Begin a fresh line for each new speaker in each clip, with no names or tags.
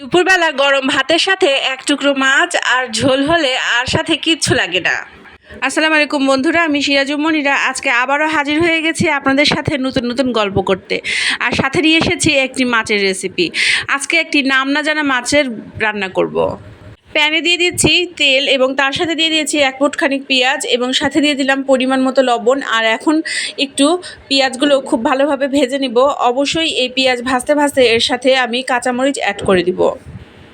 দুপুরবেলা গরম ভাতের সাথে এক টুকরো মাছ আর ঝোল হলে আর সাথে কিচ্ছু লাগে না। আসসালামু আলাইকুম বন্ধুরা, আমি সিরাজুমনিরা আজকে আবারও হাজির হয়ে গেছি আপনাদের সাথে নতুন নতুন গল্প করতে। আর সাথে নিয়ে এসেছি একটি মাছের রেসিপি আজকে একটি নাম না জানা মাছের রান্না করব। প্যানে দিয়ে দিচ্ছি তেল এবং তার সাথে দিয়ে দিয়েছি এক ফুট খানিক পেঁয়াজ এবং সাথে দিয়ে দিলাম পরিমাণ মতো লবণ। আর এখন একটু পেঁয়াজগুলো খুব ভালোভাবে ভেজে নিব। অবশ্যই এই পেঁয়াজ ভাজতে ভাজতে এর সাথে আমি কাঁচামরিচ অ্যাড করে দিব।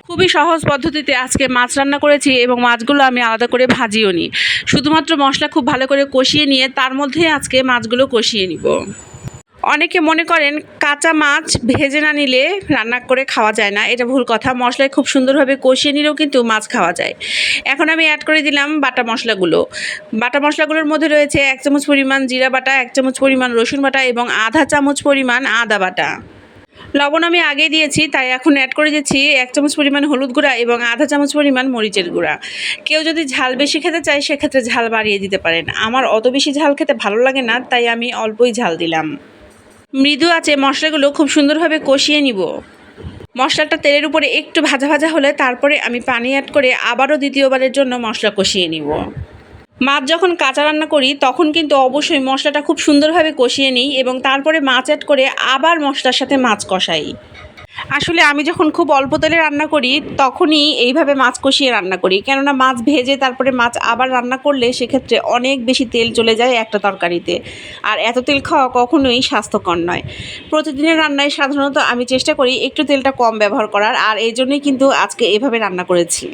খুবই সহজ পদ্ধতিতে আজকে মাছ রান্না করেছি এবং মাছগুলো আমি আলাদা করে ভাজিও নি। শুধুমাত্র মশলা খুব ভালো করে কষিয়ে নিয়ে তার মধ্যে আজকে মাছগুলো কষিয়ে নিব। অনেকে মনে করেন কাঁচা মাছ ভেজে না নিলে রান্না করে খাওয়া যায় না, এটা ভুল কথা। মশলায় খুব সুন্দরভাবে কষিয়ে নিলেও কিন্তু মাছ খাওয়া যায়। এখন আমি অ্যাড করে দিলাম বাটা মশলাগুলো। বাটা মশলাগুলোর মধ্যে রয়েছে এক চামচ পরিমাণ জিরা বাটা, এক চামচ পরিমাণ রসুন বাটা এবং আধা চামচ পরিমাণ আদা বাটা। লবণ আমি আগে দিয়েছি, তাই এখন অ্যাড করে দিচ্ছি এক চামচ পরিমাণ হলুদ গুঁড়া এবং আধা চামচ পরিমাণ মরিচের গুঁড়া। কেউ যদি ঝাল বেশি খেতে চায়, সেক্ষেত্রে ঝাল বাড়িয়ে দিতে পারেন। আমার অত বেশি ঝাল খেতে ভালো লাগে না, তাই আমি অল্পই ঝাল দিলাম। মৃদু আছে, মশলাগুলো খুব সুন্দরভাবে কষিয়ে নিব। মশলাটা তেলের উপরে একটু ভাজা ভাজা হলে তারপরে আমি পানি অ্যাড করে আবারও দ্বিতীয়বারের জন্য মশলা কষিয়ে নিব। মাছ যখন কাঁচা রান্না করি, তখন কিন্তু অবশ্যই মশলাটা খুব সুন্দরভাবে কষিয়ে নিই এবং তারপরে মাছ অ্যাড করে আবার মশলার সাথে মাছ কষাই। আসলে আমি যখন খুব অল্প তেলে রান্না করি, তখনই এইভাবে মাছ কষিয়ে রান্না করি। কেননা মাছ ভেজে তারপরে মাছ আবার রান্না করলে সেক্ষেত্রে অনেক বেশি তেল চলে যায় একটা তরকারিতে। আর এত তেল খাওয়া কখনোই স্বাস্থ্যকর নয়। প্রতিদিনের রান্নায় সাধারণত আমি চেষ্টা করি একটু তেলটা কম ব্যবহার করার, আর এই জন্যই কিন্তু আজকে এভাবে রান্না করেছি।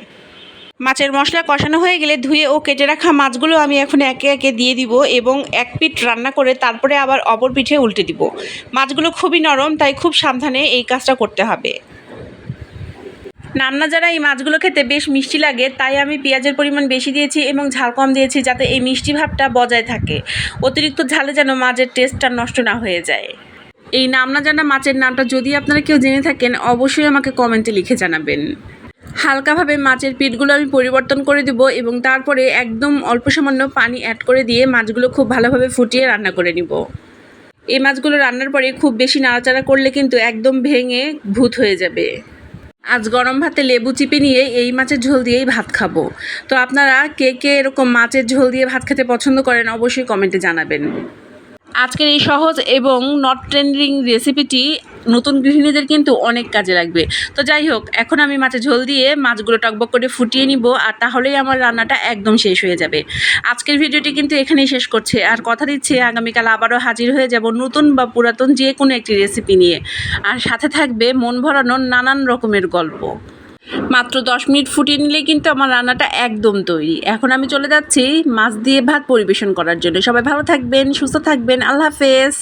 মাছের মশলা কষানো হয়ে গেলে ধুয়ে ও কেটে রাখা মাছগুলো আমি এখন একে একে দিয়ে দিব এবং এক পিঠ রান্না করে তারপরে আবার অপর পিঠে উল্টে দিব। মাছগুলো খুবই নরম, তাই খুব সাবধানে এই কাজটা করতে হবে। নান্না যারা এই মাছগুলো খেতে বেশ মিষ্টি লাগে, তাই আমি পেঁয়াজের পরিমাণ বেশি দিয়েছি এবং ঝাল কম দিয়েছি যাতে এই মিষ্টি ভাবটা বজায় থাকে। অতিরিক্ত ঝালে যেন মাছের টেস্টটা নষ্ট না হয়ে যায়। এই নামনা জানা মাছের নামটা যদি আপনারা কেউ জেনে থাকেন, অবশ্যই আমাকে কমেন্টে লিখে জানাবেন। হালকাভাবে মাছের পিঠগুলো আমি পরিবর্তন করে দেব এবং তারপরে একদম অল্প সামান্য পানি অ্যাড করে দিয়ে মাছগুলো খুব ভালোভাবে ফুটিয়ে রান্না করে নিব। এই মাছগুলো রান্নার পরে খুব বেশি নাড়াচাড়া করলে কিন্তু একদম ভেঙে ভূত হয়ে যাবে। আজ গরম ভাতে লেবু চিপে নিয়ে এই মাছের ঝোল দিয়েই ভাত খাব। তো আপনারা কে কে এরকম মাছের ঝোল দিয়ে ভাত খেতে পছন্দ করেন অবশ্যই কমেন্টে জানাবেন। আজকের এই সহজ এবং নট ট্রেন্ডিং রেসিপিটি নতুন গৃহিণীদের কিন্তু অনেক কাজে লাগবে। তো যাই হোক, এখন আমি মাছের ঝোল দিয়ে মাছগুলো টকবক করে ফুটিয়ে নিব আর তাহলেই আমার রান্নাটা একদম শেষ হয়ে যাবে। আজকের ভিডিওটি কিন্তু এখানেই শেষ করছে আর কথা দিচ্ছে, আগামীকাল আবারও হাজির হয়ে যাব নতুন বা পুরাতন যে কোনো একটি রেসিপি নিয়ে। আর সাথে থাকবে মন ভরানোর নানান রকমের গল্প। মাত্র দশ মিনিট ফুটিয়ে নিলেই কিন্তু আমার রান্নাটা একদম তৈরি। এখন আমি চলে যাচ্ছি মাছ দিয়ে ভাত পরিবেশন করার জন্য। সবাই ভালো থাকবেন, সুস্থ থাকবেন, আল্লাহ হাফেজ।